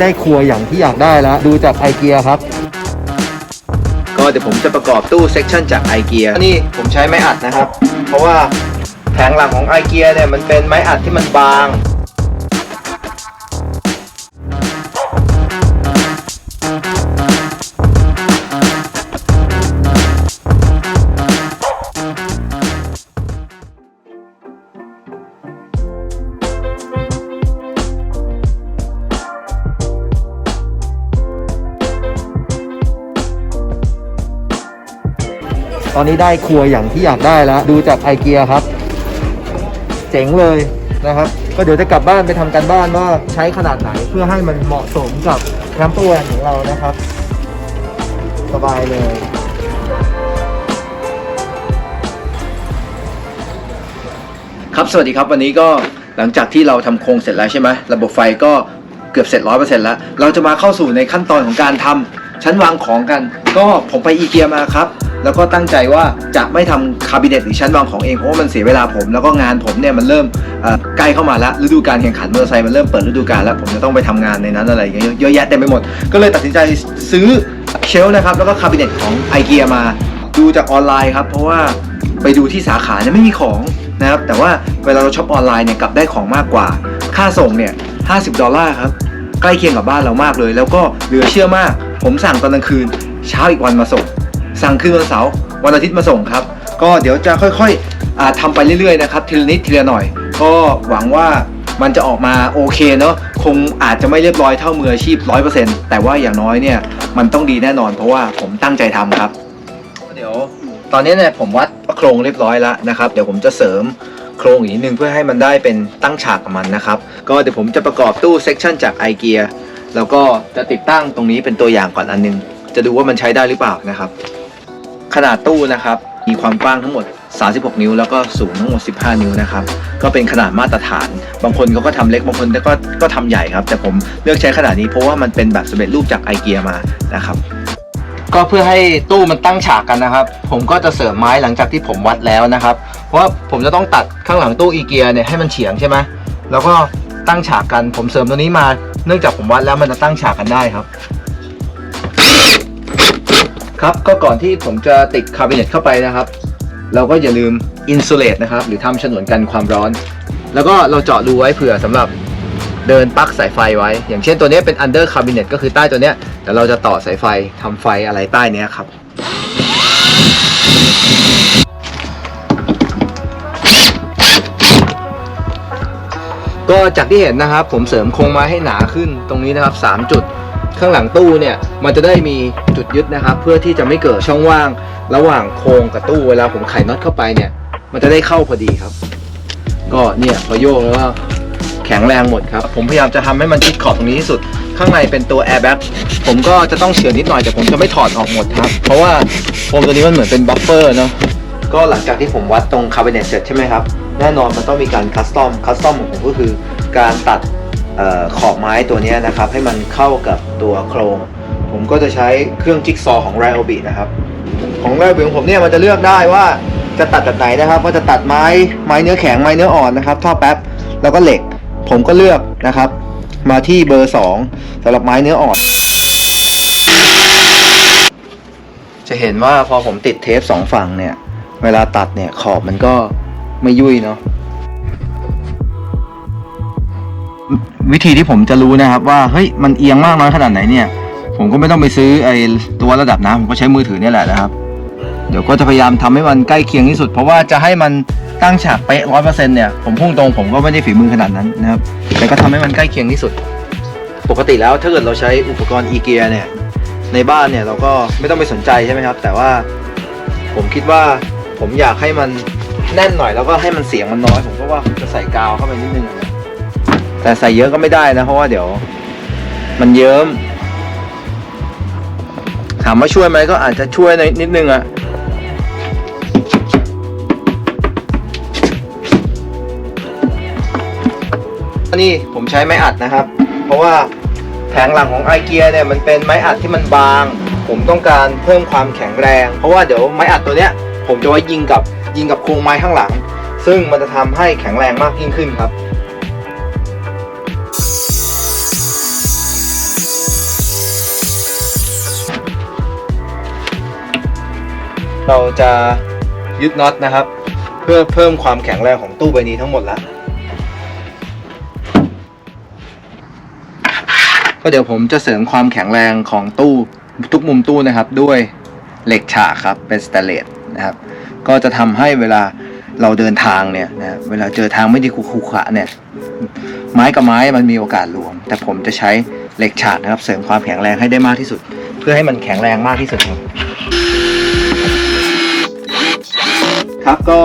ได้ครัวอย่างที่อยากได้แล้ว ดูจากไอเกียครับ ก็เดี๋ยวผมจะประกอบตู้เซ็กชันจากไอเกียนี่ผมใช้ไม้อัดนะครับ เพราะว่าแผงหลังของไอเกียเนี่ยมันเป็นไม้อัดที่มันบาง ตอนนี้ได้ครัวอย่างที่อยากได้แล้ว ดูจากไอเกียครับ เจ๋งเลยนะครับ ก็เดี๋ยวจะกลับบ้านไปทำกันบ้านว่าใช้ขนาดไหนเพื่อให้มันเหมาะสมกับน้ำตัวของเรานะครับ สบายเลยครับสวัสดีครับวันนี้ก็หลังจากที่เราทำโครงเสร็จแล้วใช่ไหมระบบไฟก็เกือบเสร็จร้อยเปอร์เซ็นต์แล้วเราจะมาเข้าสู่ในขั้นตอนของการทำชั้นวางของกัน ก็ผมไปอีเกียมาครับ แล้วก็ตั้งใจว่าจะไม่ทำคาบิเนตหรือชั้นวางของเองเพราะว่ามันเสียเวลาผม แล้วก็งานผมเนี่ยมันเริ่มใกล้เข้ามาแล้วฤดูการแข่งขันมอเตอร์ไซค์มันเริ่มเปิดฤดูกาลแล้วผมจะต้องไปทำงานในนั้นอะไรอย่างเงี้ยเยอะแยะเต็มไปหมด ก็เลยตัดสินใจซื้อเชลฟ์นะครับแล้วก็คาบิเนตของไอเกียมาดูจากออนไลน์ครับ เพราะว่าไปดูที่สาขาเนี่ยไม่มีของนะครับแต่ว่าเวลาเราช็อปออนไลน์เนี่ยกลับได้ของมากกว่า ค่าส่งเนี่ย50 ดอลลาร์ครับใกล้เคียงกับบ้านเรามากเลย แล้วก็เหลือเชื่อมาก ผมสั่งตอนกลางคืน เช้าอีกวันมาส่ง สั่งคืนวันเสาร์วันอาทิตย์มาส่งครับ ก็เดี๋ยวจะค่อยๆอ่าทำไปเรื่อยๆนะครับทีละนิดทีละหน่อย ก็หวังว่ามันจะออกมาโอเคเนาะคงอาจจะไม่เรียบร้อยเท่ามืออาชีพ 100%แต่ว่าอย่างน้อยเนี่ยมันต้องดีแน่นอน เพราะว่าผมตั้งใจทำครับ เดี๋ยวตอนนี้เนี่ยผมวัดโครงเรียบร้อยแล้วนะครับ เดี๋ยวผมจะเสริมโครงอีกนิดนึงเพื่อให้มันได้เป็นตั้งฉากกับมันนะครับ ก็เดี๋ยวผมจะประกอบตู้เซ็กชันจากไอเกียแล้วก็จะติดตั้งตรงนี้เป็นตัวอย่างก่อนอันนึง จะดูว่ามันใช้ได้หรือเปล่านะครับ ขนาดตู้นะครับ มีความกว้างทั้งหมด 36 นิ้ว แล้วก็สูงทั้งหมด 15 นิ้วนะครับ ก็เป็นขนาดมาตรฐาน บางคนเขาก็ทำเล็ก บางคนก็ก็ทำใหญ่ครับ แต่ผมเลือกใช้ขนาดนี้เพราะว่ามันเป็นแบบสำเร็จรูปจากไอเกียมานะครับก็เพื่อให้ตู้มันตั้งฉากกันนะครับ ผมก็จะเสริมไม้หลังจากที่ผมวัดแล้วนะครับ เพราะว่าผมจะต้องตัดข้างหลังตู้อีเกียเนี่ยให้มันเฉียงใช่ไหมแล้วก็ตั้งฉากกัน ผมเสริมตัวนี้มา เนื่องจากผมวัดแล้วมันจะตั้งฉากกันได้ครับ ครับก็ก่อนที่ผมจะติดคาบิเนตเข้าไปนะครับ เราก็อย่าลืมอินซูเลตนะครับ หรือทำฉนวนกันความร้อน แล้วก็เราเจาะรูไว้เผื่อสำหรับเดินปลั๊กสายไฟไว้ อย่างเช่นตัวนี้เป็น under cabinet ก็คือใต้ตัวเนี้ยแต่เราจะต่อสายไฟทำไฟอะไรใต้เนี้ยครับก็จากที่เห็นนะครับ ผมเสริมโครงไม้ให้หนาขึ้นตรงนี้นะครับ 3 จุด ข้างหลังตู้เนี่ยมันจะได้มีจุดยึดนะครับ เพื่อที่จะไม่เกิดช่องว่าง ระหว่างโครงกับตู้เวลาผมไขน็อตเข้าไปเนี่ย มันจะได้เข้าพอดีครับ ก็เนี่ยพอโยกแล้วก็แข็งแรงหมดครับ ผมพยายามจะทำให้มันชิดขอบตรงนี้ที่สุด ข้างในเป็นตัวแอร์แบ็กผมก็จะต้องเฉือนนิดหน่อยแต่ผมจะไม่ถอดออกหมดครับ เพราะว่าโฟมตัวนี้มันเหมือนเป็นบัฟเฟอร์เนาะก็หลังจากที่ผมวัดตรงคาร์บิเนตเสร็จใช่ไหมครับ แน่นอนมันต้องมีการคัสตอมคัสตอมของผมก็คือการตัด ขอบไม้ตัวนี้นะครับให้มันเข้ากับตัวโครง ผมก็จะใช้เครื่องจิ๊กซอของ r y o b i นะครับ ของ r y o b i ของผมเนี่ยมันจะเลือกได้ว่าจะตัดแบบไหนนะครับว่าจะตัดไม้ไม้เนื้อแข็งไม้เนื้ออ่อนนะครับท่อแป๊บแล้วก็เหล็ก ผมก็เลือกนะครับ มาที่เบอร์ 2สำหรับไม้เนื้ออ่อน จะเห็นว่าพอผมติดเทปสองฝั่งเนี่ย เวลาตัดเนี่ยขอบมันก็ไม่ยุ่ยเนาะ วิธีที่ผมจะรู้นะครับ ว่าเฮ้ยมันเอียงมากน้อยขนาดไหนเนี่ย ผมก็ไม่ต้องไปซื้อไอ้ตัวระดับน้ำผมก็ใช้มือถือเนี่ยแหละนะครับ เดี๋ยวก็จะพยายามทำให้มันใกล้เคียงที่สุด เพราะว่าจะให้มันตั้งฉากเป๊ะร้อยเปอร์เซ็นต์เนี่ยผมพุ่งตรงผมก็ไม่ได้ฝีมือขนาดนั้นนะครับ แต่ก็ทำให้มันใกล้เคียงที่สุด ปกติแล้วถ้าเกิดเราใช้อุปกรณ์อีเกียเนี่ยในบ้านเนี่ยเราก็ไม่ต้องไปสนใจใช่ไหมครับ แต่ว่าผมคิดว่าผมอยากให้มันแน่นหน่อยแล้วก็ให้มันเสียงมันน้อย ผมก็ว่าผมจะใส่กาวเข้าไปนิดนึง แต่ใส่เยอะก็ไม่ได้นะ เพราะว่าเดี๋ยว มันเยิ้ม ถามว่าช่วยไหมก็อาจจะช่วยในนิดนึงอะนี่ผมใช้ไม้อัดนะครับ เพราะว่าแผงหลังของไอเกียเนี่ยมันเป็นไม้อัดที่มันบาง ผมต้องการเพิ่มความแข็งแรง เพราะว่าเดี๋ยวไม้อัดตัวเนี้ย ผมจะไว้ยิงกับยิงกับโครงไม้ข้างหลัง ซึ่งมันจะทำให้แข็งแรงมากยิ่งขึ้นครับ เราจะยึดน็อตนะครับ เพื่อเพิ่มความแข็งแรงของตู้ใบนี้ทั้งหมดแล้วก็เดี๋ยวผมจะเสริมความแข็งแรงของตู้ทุกมุมตู้นะครับด้วยเหล็กฉากครับเป็นสแตนเลสนะครับ ก็จะทำให้เวลาเราเดินทางเนี่ยนะเวลาเจอทางไม่ดีขรุขะเนี่ยไม้กับไม้มันมีโอกาสรวม แต่ผมจะใช้เหล็กฉากนะครับ เสริมความแข็งแรงให้ได้มากที่สุด เพื่อให้มันแข็งแรงมากที่สุดครับ ครับก็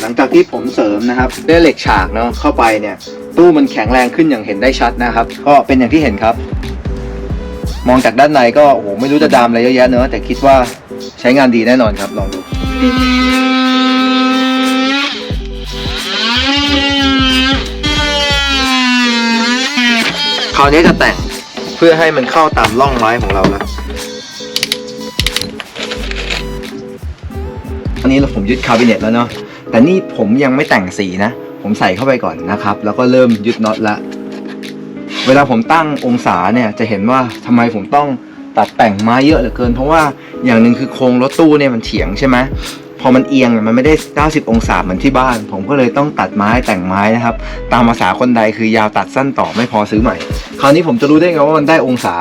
หลังจากที่ผมเสริมนะครับด้วยเหล็กฉากเนาะเข้าไปเนี่ยตู้มันแข็งแรงขึ้นอย่างเห็นได้ชัดนะครับ ก็เป็นอย่างที่เห็นครับ มองจากด้านในก็โอ้โหไม่รู้จะดามอะไรเยอะแยะเนอะแต่คิดว่าใช้งานดีแน่นอนครับลองดูคราวนี้จะแต่งเพื่อให้มันเข้าตามร่องไม้ของเราแล้ว อันนี้เราผมยึดคาบิเนตแล้วเนาะแต่นี่ผมยังไม่แต่งสีนะ ผมใส่เข้าไปก่อนนะครับ แล้วก็เริ่มยึดน็อตละเวลาผมตั้งองศาเนี่ยจะเห็นว่าทำไมผมต้องตัดแต่งไม้เยอะเหลือเกิน เพราะว่าอย่างหนึ่งคือโครงรถตู้เนี่ยมันเฉียงใช่ไหม อมันเอียงมันไม่ได้ 90 องศาเหมือนที่บ้าน ผมก็เลยต้องตัดไม้แต่งไม้นะครับ ตามภาษาคนใดคือยาวตัดสั้นต่อไม่พอซื้อใหม่ คราวนี้ผมจะรู้ได้ไงว่ามันได้องศา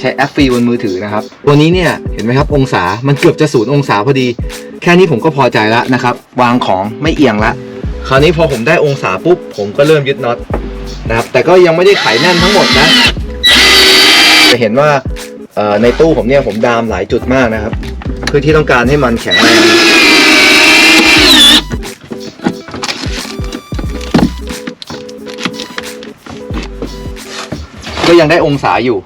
ใช้แอปฟรีบนมือถือนะครับ ตัวนี้เนี่ยเห็นไหมครับองศามันเกือบจะศูนย์องศาพอดี แค่นี้ผมก็พอใจแล้วนะครับ วางของไม่เอียงละคราวนี้พอผมได้องศาปุ๊บผมก็เริ่มยึดน็อตนะครับแต่ก็ยังไม่ได้ไขแน่นทั้งหมดนะจะเห็นว่าในตู้ผมเนี่ยผมดามหลายจุดมากนะครับ เพื่อที่ต้องการให้มันแข็งแรง ก็ยังได้องศาอยู่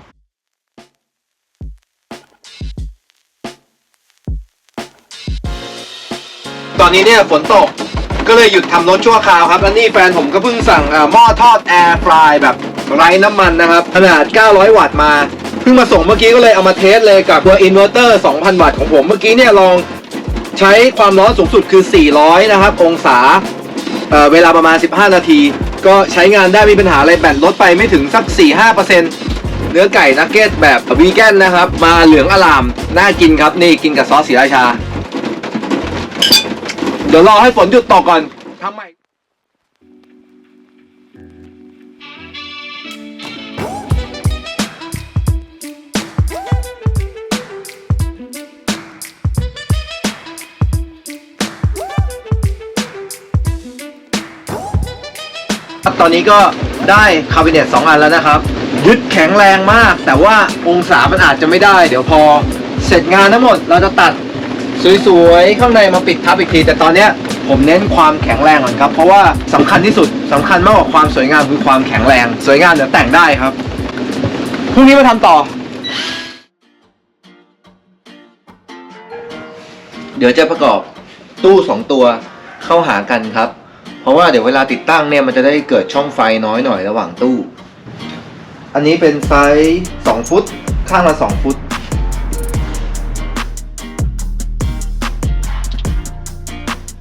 ตอนนี้เนี่ยฝนตกก็เลยหยุดทำรถชั่วคราวครับแล้วนี่แฟนผมก็เพิ่งสั่งเอ่อหม้อทอดแอร์ฟรายแบบไร้น้ำมันนะครับ ขนาด 900 วัตต์มา เพิ่งมาส่งเมื่อกี้ก็เลยเอามาเทสเลยกับตัวอินเวอร์เตอร์ 2,000 วัตต์ของผม เมื่อกี้เนี่ยลองใช้ความร้อนสูงสุดคือ 400 นะครับ องศาเอ่อเวลาประมาณ 15 นาที ก็ใช้งานได้ไมมีปัญหาอะไรแบตลดไปไม่ถึงสัก 4-5%เนื้อไก่นักเก็ตแบบวีแกนนะครับ มาเหลืองอลาม น่ากินครับนี่กินกับซอสสีราชา เดี๋ยวรอให้ฝนหยุดตกก่อนทำใหม่ ตอนนี้ก็ได้คาบิเนต2อันแล้วนะครับ ยึดแข็งแรงมาก แต่ว่าองศามันอาจจะไม่ได้ เดี๋ยวพอเสร็จงานทั้งหมดเราจะตัดสวยๆ ข้างในมาปิดทับอีกที แต่ตอนเนี้ยผมเน้นความแข็งแรงก่อนครับ เพราะว่าสำคัญที่สุดสำคัญมากกว่าความสวยงามคือความแข็งแรง สวยงามเดี๋ยวแต่งได้ครับพรุ่งนี้มาทำต่อ เดี๋ยวจะประกอบตู้สองตัวเข้าหากันครับ เพราะว่าเดี๋ยวเวลาติดตั้งเนี่ยมันจะได้เกิดช่องไฟน้อยหน่อยระหว่างตู้ อันนี้เป็นไซส์2ฟุต ข้างละ2ฟุต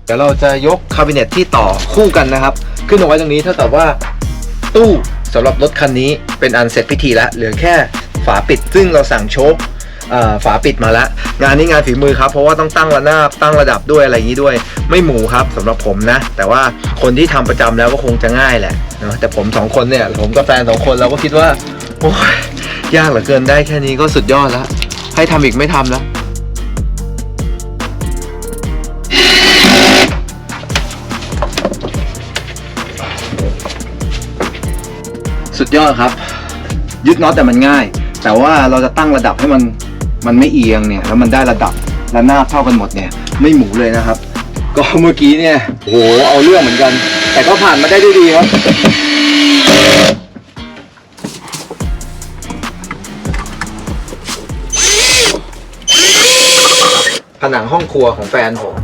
เดี๋ยวเราจะยกคาบิเนตที่ต่อคู่กันนะครับ ขึ้นเอาไว้ตรงนี้เท่ากับว่าตู้สำหรับรถคันนี้เป็นอันเสร็จพิธีแล้วเหลือแค่ฝาปิดซึ่งเราสั่งโชค ฝาปิดมาแล้ว งานนี้งานฝีมือครับเพราะว่าต้องตั้งระนาบตั้งระดับด้วยอะไรอย่างนี้ด้วย ไม่หมูครับสำหรับผมนะ แต่ว่าคนที่ทำประจำแล้วก็คงจะง่ายแหละนะแต่ผมสองคนเนี่ยผมกับแฟนสองคนเราก็คิดว่าโอ้ยยากเหลือเกินได้แค่นี้ก็สุดยอดแล้ว ให้ทำอีกไม่ทำแล้วสุดยอดครับ ยึดน็อตแต่มันง่าย แต่ว่าเราจะตั้งระดับให้มัน มันไม่เอียงเนี่ยแล้วมันได้ระดับและหน้าบเท่ากันหมดเนี่ยไม่หมูเลยนะครับ ก็เมื่อกี้เนี่ยโหเอาเรื่องเหมือนกัน แต่ก็ผ่านมาได้ด้วยดีครับผนังห้องครัวของแฟนผม